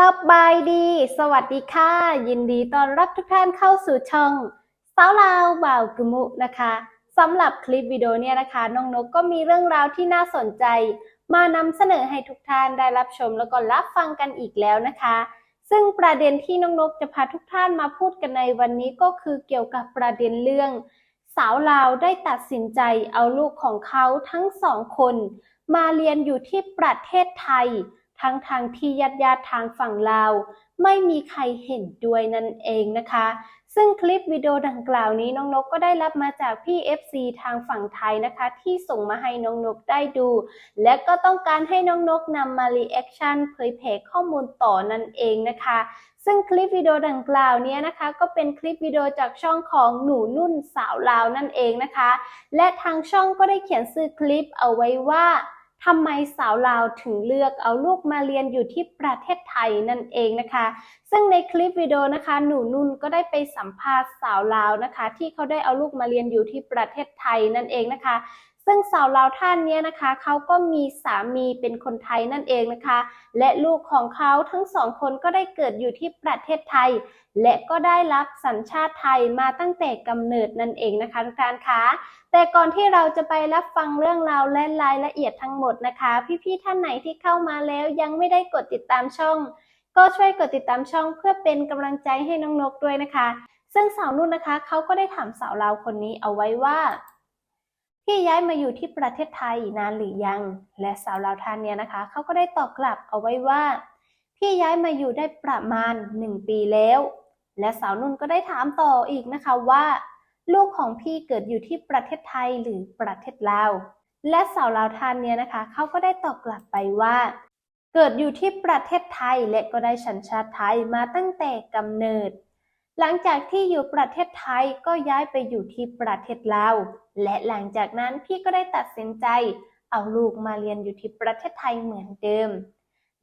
สบายดี สวัสดีค่ะ ยินดีต้อนรับทุกท่านเข้าสู่ช่องสาวลาวบ่าวกึมุนะคะสำหรับคลิปวิดีโอเนี่ยนะคะ น้องนกก็มีเรื่องราวที่น่าสนใจ มานำเสนอให้ทุกท่านได้รับชมแล้วก็รับฟังกันอีกแล้วนะคะ ซึ่งประเด็นที่น้องนกจะพาทุกท่านมาพูดกันในวันนี้ก็คือเกี่ยวกับประเด็นเรื่อง สาวลาวได้ตัดสินใจเอาลูกของเขาทั้งสองคน มาเรียนอยู่ที่ประเทศไทย ทั้งทางที่ญาติญาติทางฝั่งลาวไม่มีใครเห็นด้วยนั่นเองนะคะ ซึ่งคลิปวิดีโอดังกล่าวนี้น้องนกก็ได้รับมาจากพี่ FC ทางฝั่งไทยนะคะ ที่ส่งมาให้น้องนกได้ดู และก็ต้องการให้น้องนกนำมารีแอคชั่นเผยแผ่ข้อมูลต่อนั่นเองนะคะ ซึ่งคลิปวิดีโอดังกล่าวนี้นะคะ ก็เป็นคลิปวิดีโอจากช่องของหนูนุ่นสาวลาวนั่นเองนะคะ และทางช่องก็ได้เขียนชื่อคลิปเอาไว้ว่า ทำไมสาวลาวถึงเลือกเอาลูกมาเรียนอยู่ที่ประเทศไทยนั่นเองนะคะ ซึ่งในคลิปวิดีโอนะคะ หนูนุ่นก็ได้ไปสัมภาษณ์สาวลาวนะคะ ที่เขาได้เอาลูกมาเรียนอยู่ที่ประเทศไทยนั่นเองนะคะ ซึ่งสาวลาวท่านนี้นะคะเขาก็มีสามีเป็นคนไทยนั่นเองนะคะ และลูกของเขาทั้งสองคนก็ได้เกิดอยู่ที่ประเทศไทย และก็ได้รับสัญชาติไทยมาตั้งแต่กำเนิดนั่นเองนะคะทุกท่านคะ แต่ก่อนที่เราจะไปรับฟังเรื่องราวและรายละเอียดทั้งหมดนะคะ พี่ๆท่านไหนที่เข้ามาแล้วยังไม่ได้กดติดตามช่อง ก็ช่วยกดติดตามช่องเพื่อเป็นกำลังใจให้น้องนกด้วยนะคะ ซึ่งสาวนุ่นนะคะเขาก็ได้ถามสาวลาวคนนี้เอาไว้ว่าพี่ย้ายมาอยู่ที่ประเทศไทยนานหรือยัง และสาวลาวท่านเนี่ยนะคะเขาก็ได้ตอบกลับเอาไว้ว่า พี่ย้ายมาอยู่ได้ประมาณหนึ่งปีแล้ว และสาวนุ่นก็ได้ถามต่ออีกนะคะว่า ลูกของพี่เกิดอยู่ที่ประเทศไทยหรือประเทศลาว และสาวลาวท่านเนี่ยนะคะ เขาก็ได้ตอบกลับไปว่า เกิดอยู่ที่ประเทศไทยและก็ได้สัญชาติไทยมาตั้งแต่กำเนิด หลังจากที่อยู่ประเทศไทยก็ย้ายไปอยู่ที่ประเทศลาว และหลังจากนั้นพี่ก็ได้ตัดสินใจ เอาลูกมาเรียนอยู่ที่ประเทศไทยเหมือนเดิม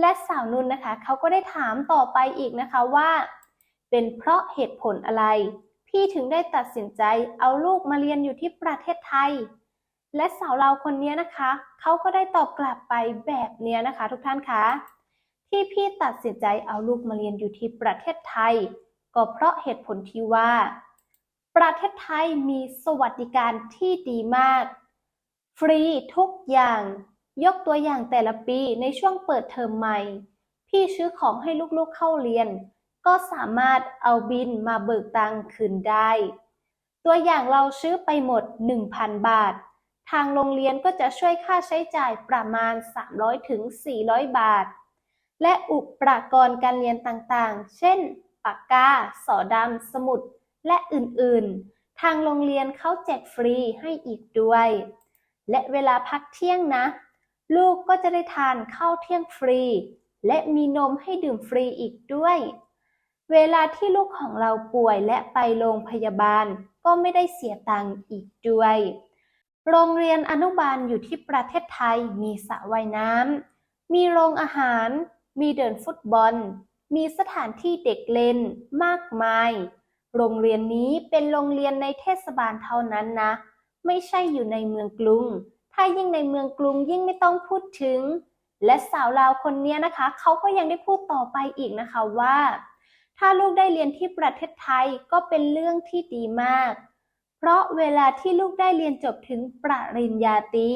และสาวนุ่นนะคะ เขาก็ได้ถามต่อไปอีกนะคะว่า เป็นเพราะเหตุผลอะไร พี่ถึงได้ตัดสินใจเอาลูกมาเรียนอยู่ที่ประเทศไทย และสาวเราคนนี้นะคะ เขาก็ได้ตอบกลับไปแบบเนี้ยนะคะ ทุกท่านคะ ที่พี่ตัดสินใจเอาลูกมาเรียนอยู่ที่ประเทศไทย ก็เพราะเหตุผลที่ว่า ประเทศไทยมีสวัสดิการที่ดีมาก ฟรีทุกอย่าง ยกตัวอย่างแต่ละปีในช่วงเปิดเทอมใหม่ พี่ซื้อของให้ลูกๆเข้าเรียน ก็สามารถเอาบินมาเบิกตังคืนได้ ตัวอย่างเราซื้อไปหมด 1,000 บาท ทางโรงเรียนก็จะช่วยค่าใช้จ่ายประมาณ 300ถึง400 บาท และอุปกรณ์การเรียนต่างๆ เช่น ปากกา สอดำ สมุด และอื่นๆ ทางโรงเรียนเขาแจกฟรีให้อีกด้วย และเวลาพักเที่ยงนะ ลูกก็จะได้ทานข้าวเที่ยงฟรี และมีนมให้ดื่มฟรีอีกด้วย เวลาที่ลูกของเราป่วยและไปโรงพยาบาล ก็ไม่ได้เสียตังค์อีกด้วย โรงเรียนอนุบาลอยู่ที่ประเทศไทยมีสระว่ายน้ำ มีโรงอาหาร มีเดินฟุตบอล มีสถานที่เด็กเล่นมากมาย โรงเรียนนี้เป็นโรงเรียนในเทศบาลเท่านั้นนะ ไม่ใช่อยู่ในเมืองกรุง ถ้ายิ่งในเมืองกรุงยิ่งไม่ต้องพูดถึง และสาวลาวคนนี้นะคะ เขาก็ยังได้พูดต่อไปอีกนะคะว่า ถ้าลูกได้เรียนที่ประเทศไทยก็เป็นเรื่องที่ดีมาก เพราะเวลาที่ลูกได้เรียนจบถึงปริญญาตรี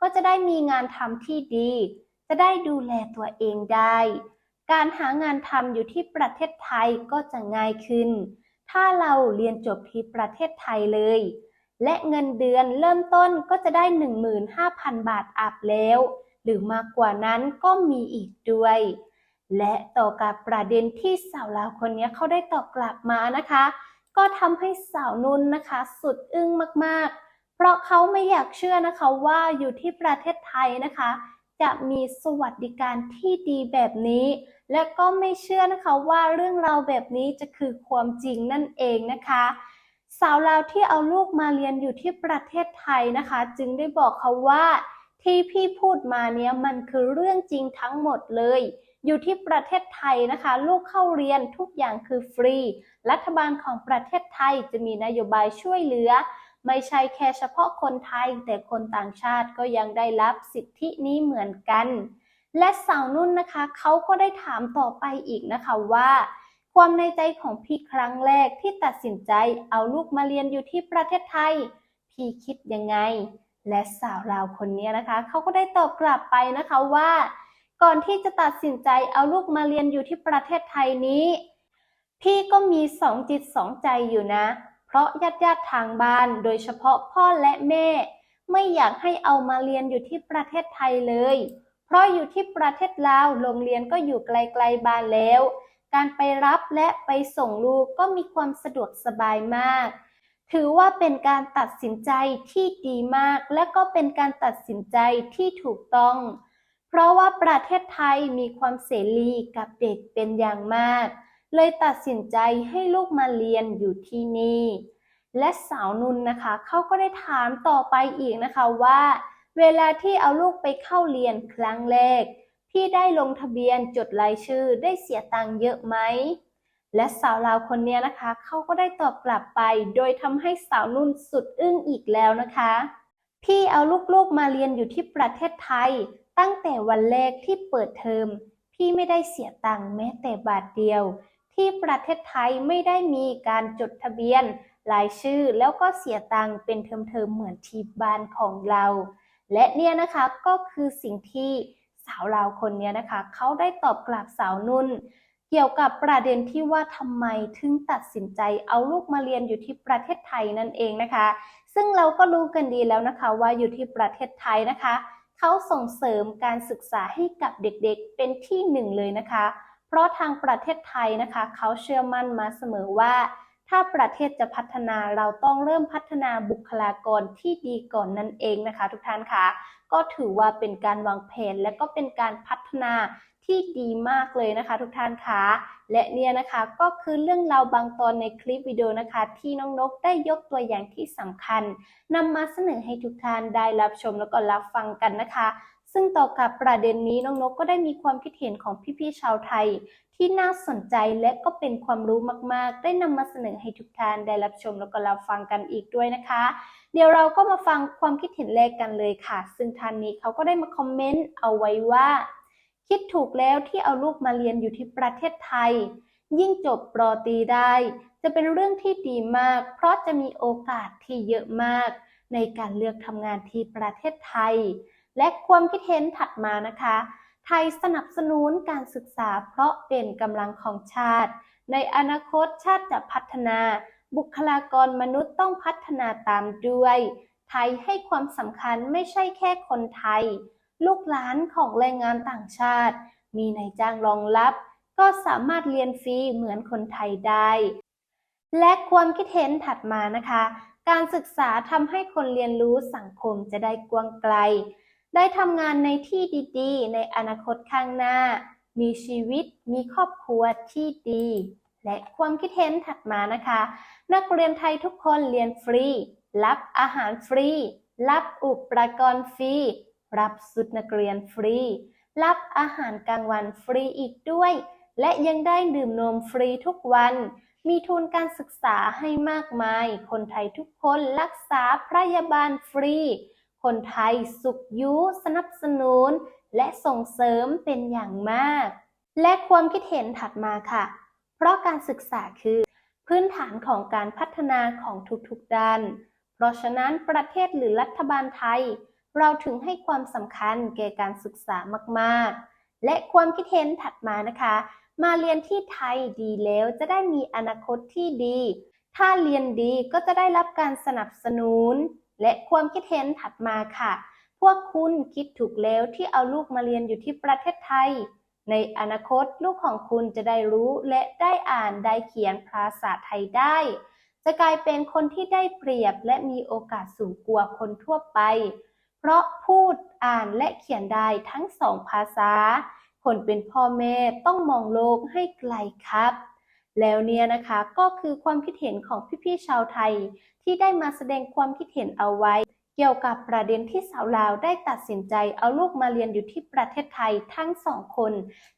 ก็จะได้มีงานทำที่ดี จะได้ดูแลตัวเองได้ การหางานทำอยู่ที่ประเทศไทยก็จะง่ายขึ้น ถ้าเราเรียนจบที่ประเทศไทยเลย และเงินเดือนเริ่มต้นก็จะได้ 15,000 บาทอัพแล้ว หรือมากกว่านั้นก็มีอีกด้วย และต่อกับประเด็นที่สาวลาวคนนี้เขาได้ตอบกลับมานะคะ ก็ทำให้สาวนุ่นนะคะ สุดอึ้งมากๆ เพราะเขาไม่อยากเชื่อนะคะว่าอยู่ที่ประเทศไทยนะคะ จะมีสวัสดิการที่ดีแบบนี้ และก็ไม่เชื่อนะคะว่าเรื่องราวแบบนี้จะคือความจริงนั่นเองนะคะ สาวลาวที่เอาลูกมาเรียนอยู่ที่ประเทศไทยนะคะ จึงได้บอกเขาว่าที่พี่พูดมาเนี้ยมันคือเรื่องจริงทั้งหมดเลย อยู่ที่ประเทศไทยนะคะ ลูกเข้าเรียนทุกอย่างคือฟรี รัฐบาลของประเทศไทยจะมีนโยบายช่วยเหลือ ไม่ใช่แค่เฉพาะคนไทย แต่คนต่างชาติก็ยังได้รับสิทธินี้เหมือนกัน และสาวนุ่นนะคะเขาก็ได้ถามต่อไปอีกนะคะว่า ความในใจของพี่ครั้งแรกที่ตัดสินใจเอาลูกมาเรียนอยู่ที่ประเทศไทย พี่คิดยังไง และสาวลาวคนนี้นะคะเขาก็ได้ตอบกลับไปนะคะว่า ก่อนที่จะตัดสินใจเอาลูกมาเรียนอยู่ที่ประเทศไทยนี้ พี่ก็มีสองจิตสองใจอยู่นะ เพราะญาติญาติๆทางบ้านโดยเฉพาะพ่อและแม่ ไม่อยากให้เอามาเรียนอยู่ที่ประเทศไทยเลย เพราะอยู่ที่ประเทศลาวโรงเรียนก็อยู่ไกลๆบ้านแล้ว การไปรับและไปส่งลูกก็มีความสะดวกสบายมาก ถือว่าเป็นการตัดสินใจที่ดีมาก และก็เป็นการตัดสินใจที่ถูกต้อง เพราะว่าประเทศไทยมีความเสรีกับเด็กเป็นอย่างมาก เลยตัดสินใจให้ลูกมาเรียนอยู่ที่นี่ และสาวนุนนะคะเขาก็ได้ถามต่อไปอีกนะคะว่า เวลาที่เอาลูกไปเข้าเรียนครั้งแรกพี่ได้ลงทะเบียนจดรายชื่อได้เสียตังค์เยอะไหม และสาวลาวคนนี้นะคะ เขาก็ได้ตอบกลับไป โดยทำให้สาวนุ่นสุดอึ้งอีกแล้วนะคะ พี่เอาลูกๆมาเรียนอยู่ที่ประเทศไทย ตั้งแต่วันแรกที่เปิดเทอม พี่ไม่ได้เสียตังค์แม้แต่บาทเดียว ที่ประเทศไทยไม่ได้มีการจดทะเบียนรายชื่อแล้วก็เสียตังค์เป็นเทอมๆเหมือนที่บ้านของเรา และเนี่ยนะคะก็คือสิ่งที่สาวลาวคนเนี้ยนะคะเขาได้ตอบกลับสาวนุ่น เกี่ยวกับประเด็นที่ว่าทำไมถึงตัดสินใจเอาลูกมาเรียนอยู่ที่ประเทศไทยนั่นเองนะคะ ซึ่งเราก็รู้กันดีแล้วนะคะว่าอยู่ที่ประเทศไทยนะคะ เขาส่งเสริมการศึกษาให้กับเด็กๆเป็นที่หนึ่งเลยนะคะ เพราะทางประเทศไทยนะคะ เขาเชื่อมั่นมาเสมอว่า ถ้าประเทศจะพัฒนาเราต้องเริ่มพัฒนาบุคลากรที่ดีก่อนนั่นเองนะคะ ทุกท่านคะก็ถือว่าเป็นการวางแผนและก็เป็นการพัฒนา ที่ดีมากเลยนะคะทุกท่านคะและเนี่ยนะคะก็คือเรื่องราวบางตอนในคลิปวิดีโอนะคะ ที่น้องนกได้ยกตัวอย่างที่สำคัญนำมาเสนอให้ทุกท่านได้รับชมแล้วก็รับฟังกันนะคะ ซึ่งต่อกับประเด็นนี้น้องนกก็ได้มีความคิดเห็นของพี่ๆชาวไทย ที่น่าสนใจและก็เป็นความรู้มากๆ ได้นำมาเสนอให้ทุกท่านได้รับชมแล้วก็รับฟังกันอีกด้วยนะคะ เดี๋ยวเราก็มาฟังความคิดเห็นแรกกันเลยค่ะ ซึ่งท่านนี้เขาก็ได้มาคอมเมนต์เอาไว้ว่า คิดถูกแล้วที่เอาลูกมาเรียนอยู่ที่ประเทศไทย ยิ่งจบปรตีได้ จะเป็นเรื่องที่ดีมาก เพราะจะมีโอกาสที่เยอะมาก ในการเลือกทำงานที่ประเทศไทย และความคิดเห็นถัดมานะคะ ไทยสนับสนุนการศึกษาเพราะเป็นกำลังของชาติ ในอนาคตชาติจะพัฒนา บุคลากรมนุษย์ต้องพัฒนาตามด้วย ไทยให้ความสำคัญไม่ใช่แค่คนไทย ลูกหลานของแรงงานต่างชาติ มีนายจ้างรองรับ ก็สามารถเรียนฟรีเหมือนคนไทยได้ และความคิดเห็นถัดมานะคะ การศึกษาทำให้คนเรียนรู้สังคมจะได้กว้างไกล ได้ทำงานในที่ดีๆ ในอนาคตข้างหน้า มีชีวิตมีครอบครัวที่ดีและความคิดเห็นถัดมานะคะ นักเรียนไทยทุกคนเรียนฟรี รับอาหารฟรี รับอุปกรณ์ฟรี รับสุดนักเรียนฟรี รับอาหารกลางวันฟรีอีกด้วย และยังได้ดื่มนมฟรีทุกวัน มีทุนการศึกษาให้มากมาย คนไทยทุกคนรักษาพยาบาลฟรี คนไทยสุขยุสนับสนุน และส่งเสริมเป็นอย่างมาก และความคิดเห็นถัดมาค่ะ เพราะการศึกษาคือ พื้นฐานของการพัฒนาของทุกๆด้าน เพราะฉะนั้นประเทศหรือรัฐบาลไทย เราถึงให้ความสำคัญแก่การศึกษามากๆ และความคิดเห็นถัดมานะคะ มาเรียนที่ไทยดีแล้วจะได้มีอนาคตที่ดี ถ้าเรียนดีก็จะได้รับการสนับสนุน และความคิดเห็นถัดมาค่ะ พวกคุณคิดถูกแล้วที่เอาลูกมาเรียนอยู่ที่ประเทศไทย ในอนาคตลูกของคุณจะได้รู้และได้อ่านได้เขียนภาษาไทยได้ จะกลายเป็นคนที่ได้เปรียบและมีโอกาสสูงกว่าคนทั่วไป เพราะพูดอ่านและเขียนได้ทั้งสองภาษา คนเป็นพ่อแม่ต้องมองโลกให้ไกลครับ แล้วเนี่ยนะคะก็คือความคิดเห็นของพี่ๆชาวไทย ที่ได้มาแสดงความคิดเห็นเอาไว้ เกี่ยวกับประเด็นที่สาวลาวได้ตัดสินใจเอาลูกมาเรียนอยู่ที่ประเทศไทยทั้งสองคน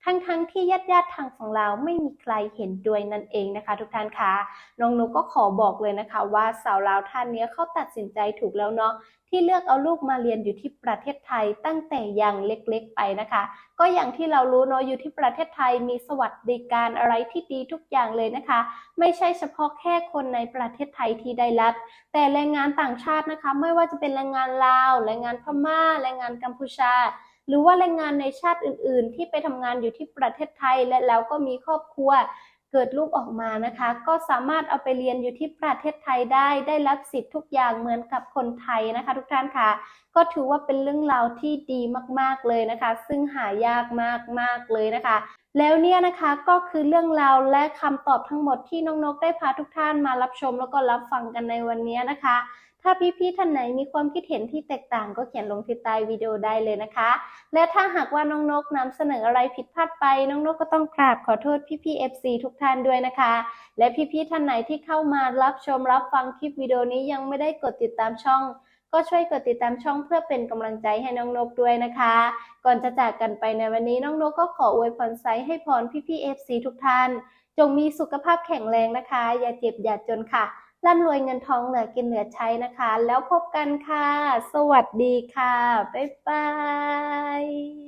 ทั้งๆที่ญาติญาติๆทางฝั่งลาวไม่มีใครเห็นด้วยนั่นเองนะคะ ทุกท่านคะน้องนุกก็ขอบอกเลยนะคะ ว่าสาวลาวท่านเนี้ยเขาตัดสินใจถูกแล้วเนาะที่เลือกเอาลูกมาเรียนอยู่ที่ประเทศไทยตั้งแต่ยังเล็กๆไปนะคะ ก็อย่างที่เรารู้เนาะอยู่ที่ประเทศไทยมีสวัสดิการอะไรที่ดีทุกอย่างเลยนะคะ ไม่ใช่เฉพาะแค่คนในประเทศไทยที่ได้รับ แต่แรงงานต่างชาตินะคะ ไม่ว่าจะเป็นแรงงานลาวแรงงานพม่าแรงงานกัมพูชาหรือว่าแรงงานในชาติอื่น ๆ ที่ไปทำงานอยู่ที่ประเทศไทยและแล้วก็มีครอบครัว เกิดลูกออกมานะคะ ก็สามารถเอาไปเรียนอยู่ที่ประเทศไทยได้ได้รับสิทธิ์ทุกอย่างเหมือนกับคนไทยนะคะ ทุกท่านค่ะ ก็ถือว่าเป็นเรื่องราวที่ดีมากๆเลยนะคะ ซึ่งหายากมากๆเลยนะคะ แล้วเนี่ยนะคะก็คือเรื่องราวและคำตอบทั้งหมดที่น้องนกได้พาทุกท่านมารับชมแล้วก็รับฟังกันในวันนี้นะคะ ถ้าพี่ๆท่านไหนมีความคิดเห็นที่แตกต่างก็เขียนลงที่ใต้วิดีโอได้เลยนะคะ และถ้าหากว่าน้องนกนำเสนออะไรผิดพลาดไป น้องนกก็ต้องกราบขอโทษพี่ๆ FC ทุกท่านด้วยนะคะ และพี่ๆท่านไหนที่เข้ามารับชมรับฟังคลิปวิดีโอนี้ยังไม่ได้กดติดตามช่องก็ช่วยกดติดตามช่องเพื่อเป็นกำลังใจให้น้องนกด้วยนะคะ ก่อนจะจากกันไปในวันนี้น้องนกก็ขออวยพรไซให้พรพี่ๆ FC ทุกท่าน จงมีสุขภาพแข็งแรงนะคะ อย่าเจ็บอย่าจนค่ะ ร่ำรวยเงินทองเหลือกินเหลือใช้นะคะ แล้วพบกันค่ะ สวัสดีค่ะ บ๊ายบาย